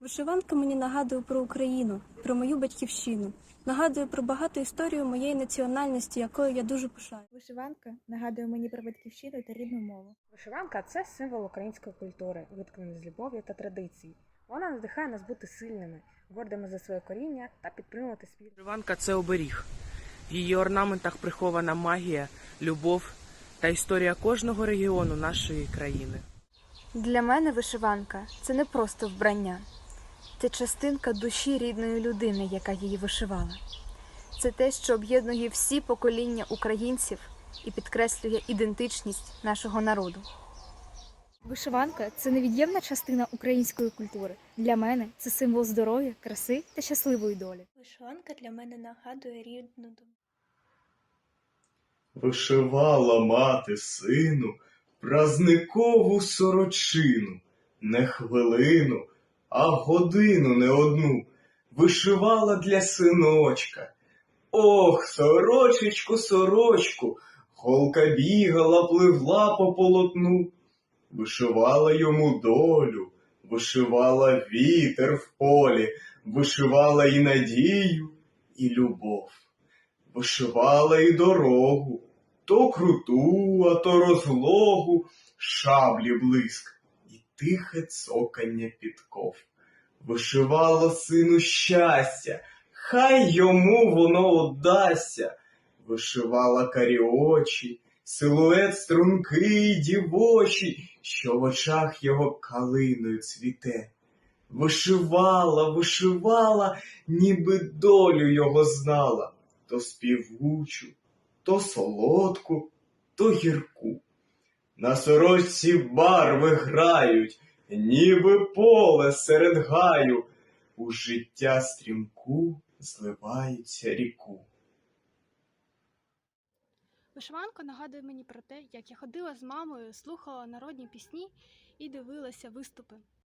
Вишиванка мені нагадує про Україну, про мою батьківщину. Нагадує про багату історію моєї національності, якою я дуже пишаю. Вишиванка нагадує мені про батьківщину та рідну мову. Вишиванка це символ української культури, витканий з любов'ю та традицій. Вона надихає нас бути сильними, гордими за своє коріння та підтримувати свій Вишиванка це оберіг. В її орнаментах прихована магія, любов та історія кожного регіону нашої країни. Для мене вишиванка це не просто вбрання, це частинка душі рідної людини, яка її вишивала. Це те, що об'єднує всі покоління українців і підкреслює ідентичність нашого народу. Вишиванка це невід'ємна частина української культури. Для мене це символ здоров'я, краси та щасливої долі. Вишиванка для мене нагадує рідну дому. Вишивала мати сину празникову сорочину, не хвилину, а годину не одну вишивала для синочка. Ох, сорочечку, сорочку, голка бігала, пливла по полотну, вишивала йому долю, вишивала вітер в полі, вишивала і надію, і любов вишивала і дорогу, то круту, а то розлогу, шаблі блиск тихе цокання підков. Вишивала сину щастя, хай йому воно удасться. Вишивала карі очі, силует стрункий, дівочий, що в очах його калиною цвіте. Вишивала, вишивала, ніби долю його знала то співучу, то солодку, то гірку. На сорочці барви грають, ніби поле серед гаю, у життя стрімку зливаються ріку. Вишиванка нагадує мені про те, як я ходила з мамою, слухала народні пісні і дивилася виступи.